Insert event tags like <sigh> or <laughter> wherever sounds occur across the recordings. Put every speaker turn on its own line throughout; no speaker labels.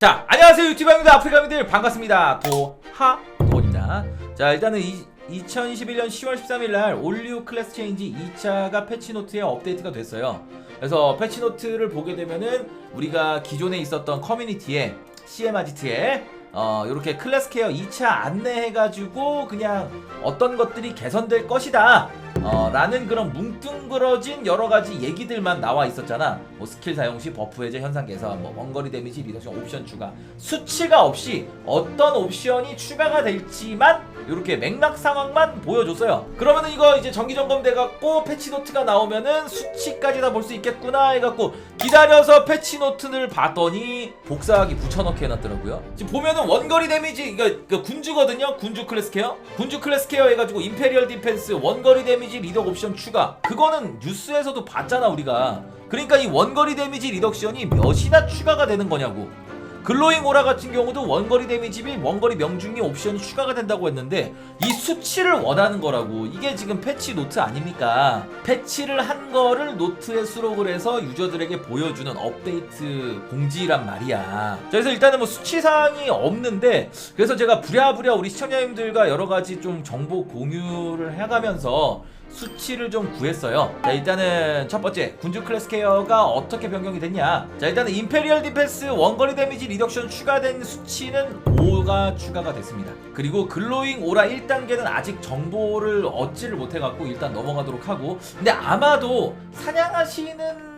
자, 안녕하세요 유튜브 형님들 아프리카민들 반갑습니다. 도하도입니다. 자, 일단은 이, 2021년 10월 13일 날 올리오 클래스 체인지 2차가 패치노트에 업데이트가 됐어요. 그래서 패치노트를 보게 되면은 우리가 기존에 있었던 커뮤니티에 CM 아지트에 어, 이렇게 클래스 케어 2차 안내해가지고 그냥 어떤 것들이 개선될 것이다. 어, 라는 그런 뭉뚱그러진 여러 가지 얘기들만 나와 있었잖아. 뭐 스킬 사용 시 버프 해제 현상 개선, 뭐 원거리 데미지 리덕션 옵션 추가. 수치가 없이 어떤 옵션이 추가가 될지만 이렇게 맥락 상황만 보여줬어요. 그러면은 이거 이제 정기 점검 돼 갖고 패치 노트가 나오면은 수치까지 다 볼 수 있겠구나 해 갖고 기다려서 패치 노트를 봤더니 복사하기 붙여넣기 해놨더라고요. 지금 보면은 원거리 데미지 이거, 이거 군주거든요. 군주 클래스 케어. 군주 클래스 케어 해가지고 임페리얼 디펜스 원거리 데미지 리덕 옵션 추가. 그거는 뉴스에서도 봤잖아 우리가. 그러니까 이 원거리 데미지 리덕션이 몇이나 추가가 되는 거냐고. 글로잉 오라 같은 경우도 원거리 데미지 및 원거리 명중이 옵션이 추가가 된다고 했는데 이 수치를 원하는 거라고. 이게 지금 패치 노트 아닙니까? 패치를 한 거를 노트에 수록을 해서 유저들에게 보여주는 업데이트 공지란 말이야. 자, 그래서 일단은 뭐 수치사항이 없는데 그래서 제가 부랴부랴 우리 시청자님들과 여러 가지 좀 정보 공유를 해가면서 수치를 좀 구했어요. 자, 일단은 첫 번째, 군주 클래스 케어가 어떻게 변경이 됐냐? 자, 일단은 임페리얼 디펜스 원거리 데미지 리덕션 추가된 수치는 5가 추가가 됐습니다. 그리고 글로잉 오라 1단계는 아직 정보를 얻지를 못해갖고 일단 넘어가도록 하고, 근데 아마도 사냥하시는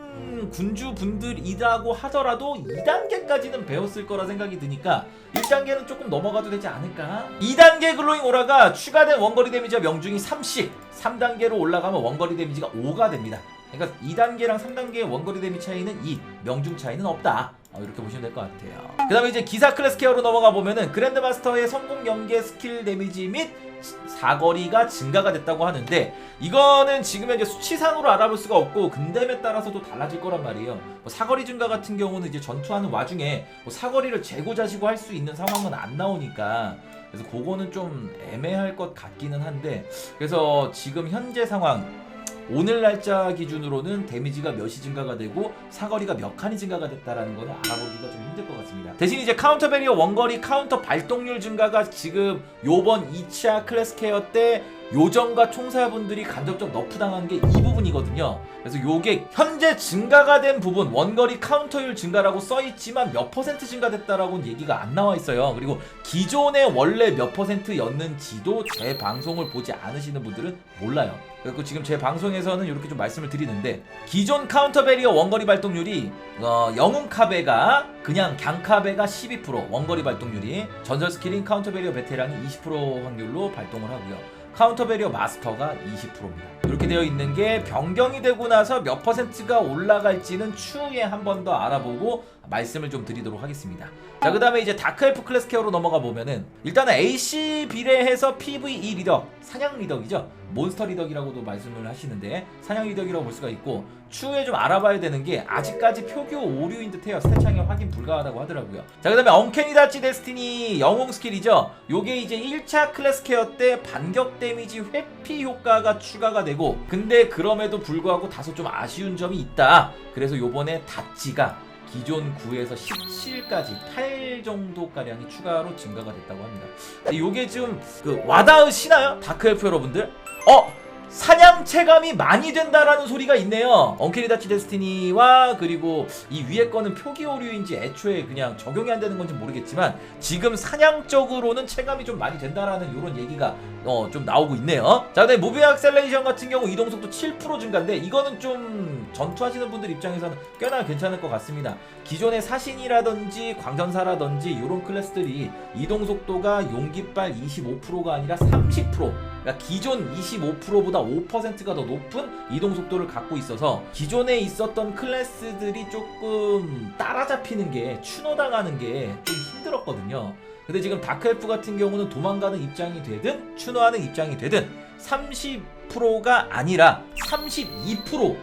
군주 분들이라고 하더라도 2단계까지는 배웠을 거라 생각이 드니까 1단계는 조금 넘어가도 되지 않을까? 2단계 글로잉 오라가 추가된 원거리 데미지와 명중이 3씩 3단계로 올라가면 원거리 데미지가 5가 됩니다. 그러니까 2단계랑 3단계의 원거리 데미지 차이는 2, 명중 차이는 없다. 어, 이렇게 보시면 될 것 같아요. 그 다음에 이제 기사 클래스 케어로 넘어가 보면은 그랜드마스터의 성공 연계 스킬 데미지 및 사거리가 증가가 됐다고 하는데 이거는 지금 현재 수치상으로 알아볼 수가 없고 근댐에 따라서도 달라질 거란 말이에요. 뭐 사거리 증가 같은 경우는 이제 전투하는 와중에 뭐 사거리를 재고자시고 할 수 있는 상황은 안 나오니까 그래서 그거는 좀 애매할 것 같기는 한데 그래서 지금 현재 상황 오늘 날짜 기준으로는 데미지가 몇이 증가가 되고 사거리가 몇 칸이 증가가 됐다라는 거는 알아보기가 좀 힘들 것 같습니다. 대신 이제 카운터 베리어 원거리 카운터 발동률 증가가 지금 요번 2차 클래스 케어 때 요정과 총사분들이 간접적 너프 당한 게 이 부분이거든요. 그래서 요게 현재 증가가 된 부분 원거리 카운터율 증가라고 써 있지만 몇 퍼센트 증가됐다라고는 얘기가 안 나와 있어요. 그리고 기존에 원래 몇 퍼센트였는지도 제 방송을 보지 않으시는 분들은 몰라요. 그리고 지금 제 방송에서는 이렇게 좀 말씀을 드리는데 기존 카운터 베리어 원거리 발동률이 어, 영웅 카베가 그냥 강 카베가 12% 원거리 발동률이 전설 스킬인 카운터 베리어 베테랑이 20% 확률로 발동을 하고요. 카운터 베리어 마스터가 20%입니다. 이렇게 되어 있는 게 변경이 되고 나서 몇 퍼센트가 올라갈지는 추후에 한 번 더 알아보고 말씀을 좀 드리도록 하겠습니다. 자, 그 다음에 이제 다크엘프 클래스 케어로 넘어가 보면은 일단은 AC 비례해서 PVE 리덕, 사냥 리덕이죠. 몬스터 리덕이라고도 말씀을 하시는데 사냥 리덕이라고 볼 수가 있고 추후에 좀 알아봐야 되는 게 아직까지 표교 오류인 듯해요. 스탯창에 확인 불가하다고 하더라고요. 자, 그 다음에 엉케니 다치 데스티니 영웅 스킬이죠. 요게 이제 1차 클래스 케어 때 반격 데미지 회피 효과가 추가가 되고 근데 그럼에도 불구하고 다소 좀 아쉬운 점이 있다. 그래서 요번에 다치가 기존 9에서 17까지 8 정도 가량이 추가로 증가가 됐다고 합니다. 요게 좀 그 와닿으시나요? 다크엘프 여러분들? 어! 사냥 체감이 많이 된다라는 소리가 있네요. 엉케리다치 데스티니와 그리고 이 위에 거는 표기 오류인지 애초에 그냥 적용이 안 되는 건지 모르겠지만 지금 사냥적으로는 체감이 좀 많이 된다라는 이런 얘기가 어, 좀 나오고 있네요. 자, 근데 무비 악셀레이션 같은 경우 이동 속도 7% 증가인데 이거는 좀 전투하시는 분들 입장에서는 꽤나 괜찮을 것 같습니다. 기존의 사신이라든지 광전사라든지 이런 클래스들이 이동 속도가 용깃발 25%가 아니라 30% 그러니까 기존 25%보다 5%가 더 높은 이동 속도를 갖고 있어서 기존에 있었던 클래스들이 조금 따라잡히는 게 추노당하는 게 좀 힘들었거든요. 근데 지금 다크엘프 같은 경우는 도망가는 입장이 되든 추노하는 입장이 되든 30%가 아니라 32%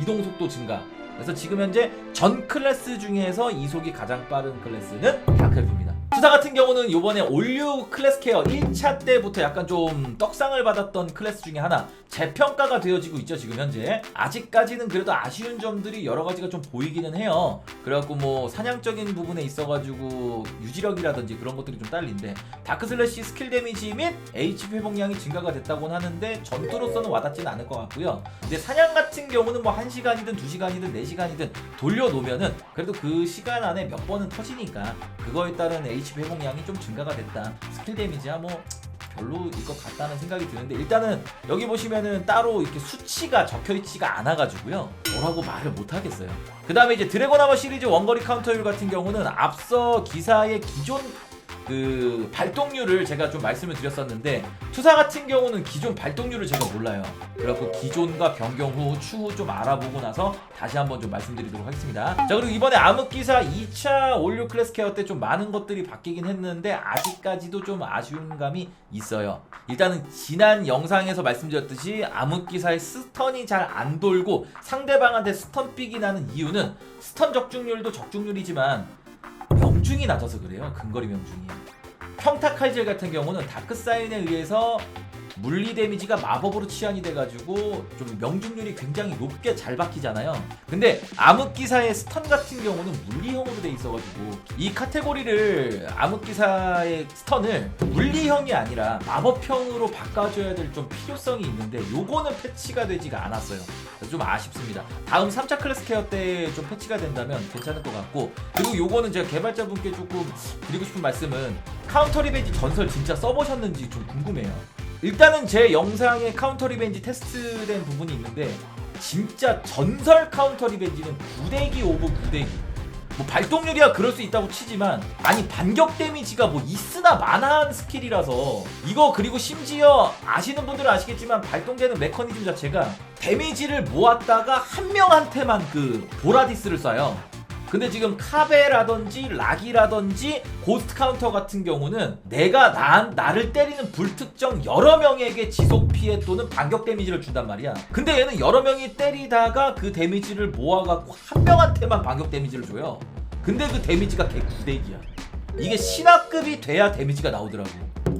이동 속도 증가. 그래서 지금 현재 전 클래스 중에서 이속이 가장 빠른 클래스는 다크엘프입니다. 투사 같은 경우는 이번에 올류 클래스 케어 1차 때부터 약간 좀 떡상을 받았던 클래스 중에 하나 재평가가 되어지고 있죠 지금 현재. 아직까지는 그래도 아쉬운 점들이 여러 가지가 좀 보이기는 해요. 그래갖고 뭐 사냥적인 부분에 있어가지고 유지력이라든지 그런 것들이 좀 딸린데 다크슬래시 스킬 데미지 및 HP 회복량이 증가가 됐다고는 하는데 전투로서는 와닿지는 않을 것 같고요. 근데 사냥 같은 경우는 뭐 1시간이든 2시간이든 4시간이든 돌려놓으면은 그래도 그 시간 안에 몇 번은 터지니까 그거에 따른 HP 회복량이 좀 증가가 됐다 스킬 데미지야 뭐 별로일 것 같다는 생각이 드는데 일단은 여기 보시면은 따로 이렇게 수치가 적혀 있지가 않아가지고요 뭐라고 말을 못 하겠어요. 그 다음에 이제 드래곤 아머 시리즈 원거리 카운터율 같은 경우는 앞서 기사의 기존 그 발동률을 제가 좀 말씀을 드렸었는데 투사 같은 경우는 기존 발동률을 제가 몰라요. 그래갖고 기존과 변경 후 추후 좀 알아보고 나서 다시 한번 좀 말씀드리도록 하겠습니다. 자 그리고 이번에 암흑기사 2차 올류 클래스 케어 때 좀 많은 것들이 바뀌긴 했는데 아직까지도 좀 아쉬운 감이 있어요. 일단은 지난 영상에서 말씀드렸듯이 암흑기사의 스턴이 잘 안 돌고 상대방한테 스턴 삑이 나는 이유는 스턴 적중률도 적중률이지만 명중이 낮아서 그래요. 근거리 명중이. 평타 칼질 같은 경우는 다크 사인에 의해서 물리 데미지가 마법으로 치환이 돼가지고 좀 명중률이 굉장히 높게 잘 박히잖아요. 근데 암흑기사의 스턴 같은 경우는 물리형으로 돼 있어가지고 이 카테고리를 암흑기사의 스턴을 물리형이 아니라 마법형으로 바꿔줘야 될 좀 필요성이 있는데 요거는 패치가 되지가 않았어요. 좀 아쉽습니다. 다음 3차 클래스 케어 때 좀 패치가 된다면 괜찮을 것 같고 그리고 요거는 제가 개발자분께 조금 드리고 싶은 말씀은 카운터 리벤지 전설 진짜 써보셨는지 좀 궁금해요. 일단은 제 영상에 카운터 리벤지 테스트된 부분이 있는데 진짜 전설 카운터 리벤지는 구대기 오브 구대기. 뭐 발동률이야 그럴 수 있다고 치지만 아니 반격 데미지가 뭐 있으나 마나한 스킬이라서 이거 그리고 심지어 아시는 분들은 아시겠지만 발동되는 메커니즘 자체가 데미지를 모았다가 한 명한테만 그 보라디스를 쏴요 근데 지금 카베라든지 락이라든지 고스트 카운터 같은 경우는 내가 나, 나를 때리는 불특정 여러 명에게 지속 피해 또는 반격 데미지를 준단 말이야. 근데 얘는 여러 명이 때리다가 그 데미지를 모아갖고 한 명한테만 반격 데미지를 줘요. 근데 그 데미지가 개 구대기야. 이게 신화급이 돼야 데미지가 나오더라고.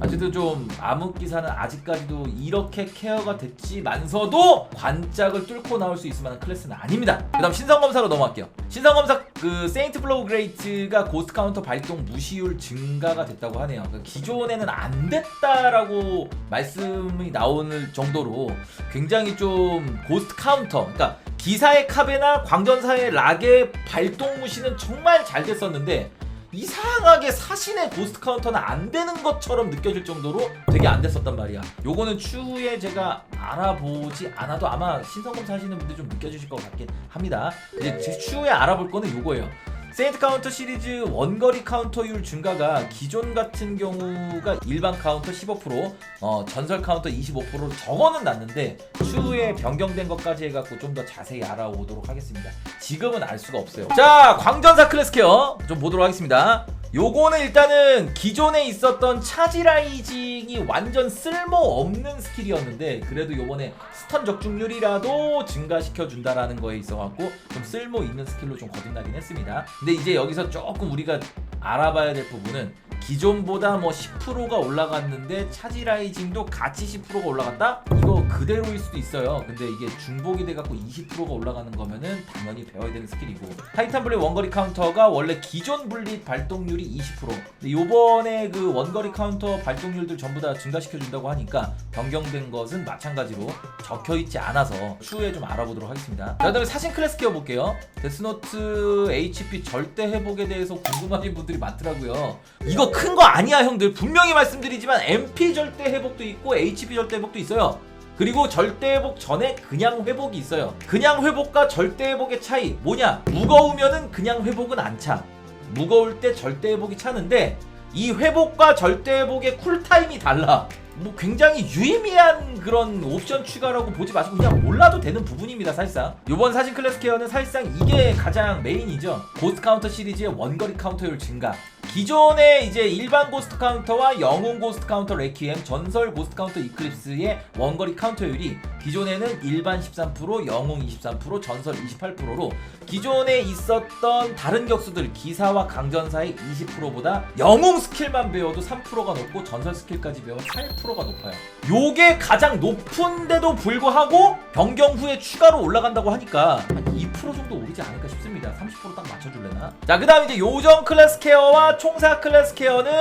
어쨌든 좀 암흑 기사는 아직까지도 이렇게 케어가 됐지만서도 관짝을 뚫고 나올 수 있을 만한 클래스는 아닙니다. 그 다음 신성 검사로 넘어갈게요. 신성 검사 그 세인트 블로우 그레이트가 고스트 카운터 발동 무시율 증가가 됐다고 하네요. 그러니까 기존에는 안 됐다라고 말씀이 나오는 정도로 굉장히 좀 고스트 카운터, 그러니까 기사의 카베나 광전사의 락의 발동 무시는 정말 잘 됐었는데 이상하게 사신의 고스트 카운터는 안 되는 것처럼 느껴질 정도로 되게 안 됐었단 말이야. 요거는 추후에 제가 알아보지 않아도 아마 신성검사 하시는 분들 좀 느껴주실 것 같긴 합니다. 이제 제 추후에 알아볼 거는 요거예요. 세인트 카운터 시리즈 원거리 카운터율 증가가 기존 같은 경우가 일반 카운터 15%, 어, 전설 카운터 25%로 적어는 났는데 추후에 변경된 것까지 해갖고 좀 더 자세히 알아보도록 하겠습니다. 지금은 알 수가 없어요. 자, 광전사 클래스 케어 좀 보도록 하겠습니다. 요거는 일단은 기존에 있었던 차지라이징이 완전 쓸모없는 스킬이었는데 그래도 요번에 스턴 적중률이라도 증가시켜 준다라는 거에 있어갖고 좀 쓸모 있는 스킬로 좀 거듭나긴 했습니다. 근데 이제 여기서 조금 우리가 알아봐야 될 부분은 기존보다 뭐 10%가 올라갔는데 차지라이징도 같이 10%가 올라갔다? 이거 그대로일 수도 있어요. 근데 이게 중복이 돼갖고 20%가 올라가는 거면은 당연히 배워야 되는 스킬이고 타이탄 블레 원거리 카운터가 원래 기존 블릿 발동률이 20% 근데 요번에 그 원거리 카운터 발동률들 전부 다 증가시켜 준다고 하니까 변경된 것은 마찬가지로 적혀 있지 않아서 추후에 좀 알아보도록 하겠습니다. 자, 그 다음에 사신 클래스 키워 볼게요. 데스노트 HP 절대 회복에 대해서 궁금하신 분들이 많더라고요. 이거 큰 거 아니야, 형들. 분명히 말씀드리지만 MP 절대 회복도 있고 HP 절대 회복도 있어요. 그리고 절대 회복 전에 그냥 회복이 있어요. 그냥 회복과 절대 회복의 차이 뭐냐? 무거우면은 그냥 회복은 안 차. 무거울 때 절대 회복이 차는데 이 회복과 절대 회복의 쿨타임이 달라. 뭐 굉장히 유의미한 그런 옵션 추가라고 보지 마시고 그냥 몰라도 되는 부분입니다 사실상 이번 사진 클래스 케어는 사실상 이게 가장 메인이죠 고스트 카운터 시리즈의 원거리 카운터율 증가 기존의 이제 일반 고스트 카운터와 영웅 고스트 카운터 레퀴엠, 전설 고스트 카운터 이클립스의 원거리 카운터율이 기존에는 일반 13%, 영웅 23%, 전설 28%로 기존에 있었던 다른 격수들 기사와 강전사의 20%보다 영웅 스킬만 배워도 3%가 높고 전설 스킬까지 배워 8%가 높아요. 요게 가장 높은데도 불구하고 변경 후에 추가로 올라간다고 하니까 한 2% 정도 오르지 않을까 싶습니다. 30%딱 맞춰줄래나? 자, 그 다음 이제 요정 클래스 케어와 총사 클래스 케어는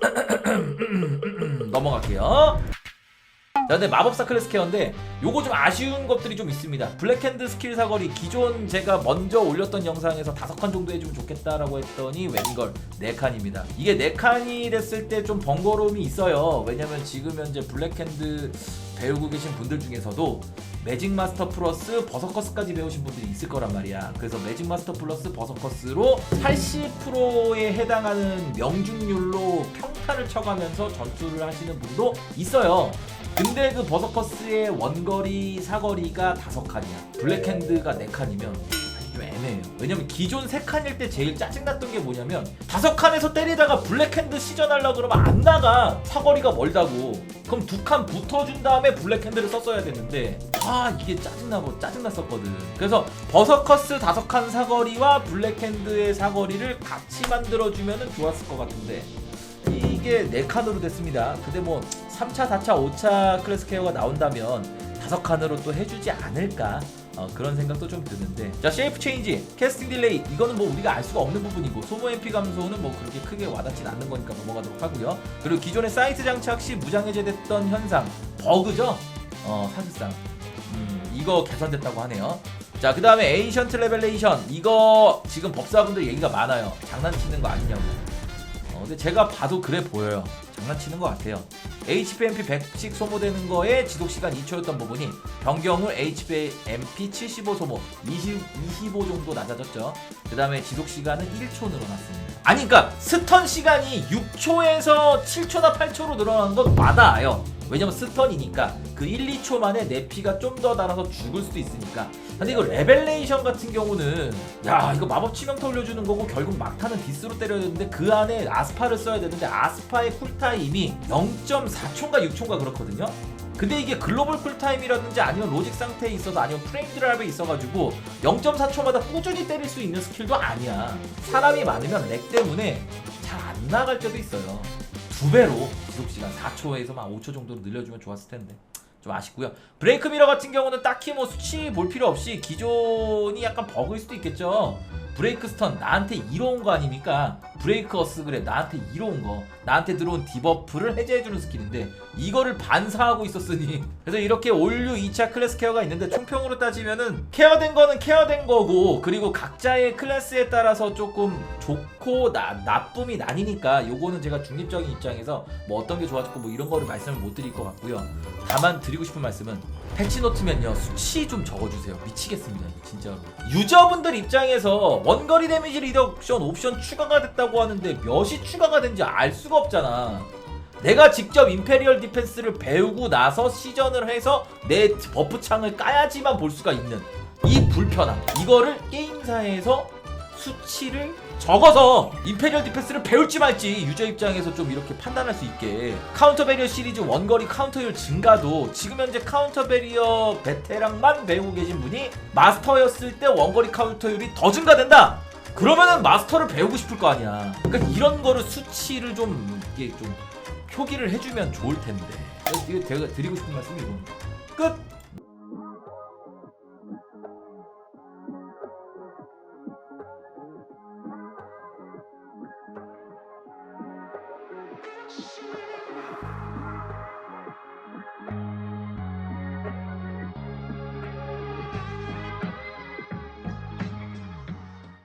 <clears throat> 넘어갈게요. 자, 근데 마법사 클래스 케어인데 요거 좀 아쉬운 것들이 좀 있습니다. 블랙핸드 스킬 사거리 기존 제가 먼저 올렸던 영상에서 다섯 칸 정도 해주면 좋겠다라고 했더니 웬걸 네 칸입니다. 이게 네 칸이 됐을 때 좀 번거로움이 있어요. 왜냐면 지금 현재 블랙핸드 배우고 계신 분들 중에서도 매직 마스터 플러스 버서커스까지 배우신 분들이 있을 거란 말이야. 그래서 매직 마스터 플러스 버서커스로 80%에 해당하는 명중률로 평타를 쳐가면서 전투를 하시는 분도 있어요. 근데 그 버서커스의 원거리 사거리가 다섯 칸이야. 블랙핸드가 네 칸이면 좀 애매해요. 왜냐면 기존 세 칸일 때 제일 짜증났던 게 뭐냐면 다섯 칸에서 때리다가 블랙핸드 시전하려 그러면 안 나가. 사거리가 멀다고. 그럼 두 칸 붙어준 다음에 블랙핸드를 썼어야 됐는데 아 이게 짜증나고 짜증났었거든. 그래서 버서커스 다섯 칸 사거리와 블랙핸드의 사거리를 같이 만들어주면은 좋았을 것 같은데 이게 4칸으로 됐습니다. 근데 뭐 3차, 4차, 5차 클래스 케어가 나온다면 5칸으로 또 해주지 않을까 어, 그런 생각도 좀 드는데 자 쉐이프 체인지, 캐스팅 딜레이 이거는 뭐 우리가 알 수가 없는 부분이고 소모 MP 감소는 뭐 그렇게 크게 와닿진 않는 거니까 넘어가도록 하고요. 그리고 기존의 사이트 장착 시 무장 해제됐던 현상 버그죠? 어 사실상 음, 이거 개선됐다고 하네요. 자, 그 다음에 에이션트 레벨레이션. 이거 지금 법사분들 얘기가 많아요. 장난치는 거 아니냐고. 어, 근데 제가 봐도 그래 보여요. 장난치는 것 같아요. HPMP 100씩 소모되는 거에 지속 시간 2초였던 부분이 변경 후 HPMP 75 소모 20, 25 정도 낮아졌죠. 그 다음에 지속 시간은 1초 늘어났습니다. 아니, 그러니까 스턴 시간이 6초에서 7초나 8초로 늘어난 건 와닿아요. 왜냐면 스턴이니까 그 1, 2초 만에 내 피가 좀 더 달아서 죽을 수도 있으니까 근데 이거 레벨레이션 같은 경우는 야 이거 마법 치명타 올려주는 거고 결국 막타는 디스로 때려야 되는데 그 안에 아스파를 써야 되는데 아스파의 쿨타임이 0.4초인가 6초인가 그렇거든요? 근데 이게 글로벌 쿨타임이라든지 아니면 로직 상태에 있어서 아니면 프레임 드랍에 있어가지고 0.4초마다 꾸준히 때릴 수 있는 스킬도 아니야. 사람이 많으면 렉 때문에 잘 안 나갈 때도 있어요. 두 배로 지속 시간 4초에서 막 5초 정도로 늘려주면 좋았을 텐데 좀 아쉽고요. 브레이크 미러 같은 경우는 딱히 뭐 수치 볼 필요 없이 기존이 약간 버그일 수도 있겠죠. 브레이크 스턴 나한테 이로운 거 아닙니까? 브레이크 어스 그래 나한테 이로운 거. 나한테 들어온 디버프를 해제해주는 스킬인데 이거를 반사하고 있었으니. 그래서 이렇게 올류 2차 클래스 케어가 있는데 총평으로 따지면은 케어된 거는 케어된 거고 그리고 각자의 클래스에 따라서 조금 좋고 나, 나쁨이 나뉘니까 요거는 제가 중립적인 입장에서 뭐 어떤 게 좋았고 뭐 이런 거를 말씀을 못 드릴 것 같고요. 다만 드리고 싶은 말씀은 패치 노트면요. 수치 좀 적어주세요. 미치겠습니다. 진짜로. 유저분들 입장에서 원거리 데미지 리덕션 옵션 추가가 됐다고 하는데 몇이 추가가 된지 알 수가 없잖아. 내가 직접 임페리얼 디펜스를 배우고 나서 시전을 해서 내 버프 창을 까야지만 볼 수가 있는 이 불편함. 이거를 게임사에서 수치를 적어서 임페리얼 디펜스를 배울지 말지 유저 입장에서 좀 이렇게 판단할 수 있게. 카운터 베리어 시리즈 원거리 카운터율 증가도 지금 현재 카운터 베리어 베테랑만 배우고 계신 분이 마스터였을 때 원거리 카운터율이 더 증가된다. 그러면은 마스터를 배우고 싶을 거 아니야. 그러니까 이런 거를 수치를 좀 이게 좀 표기를 해주면 좋을 텐데. 이거 제가 드리고 싶은 말씀이 이겁니다. 끝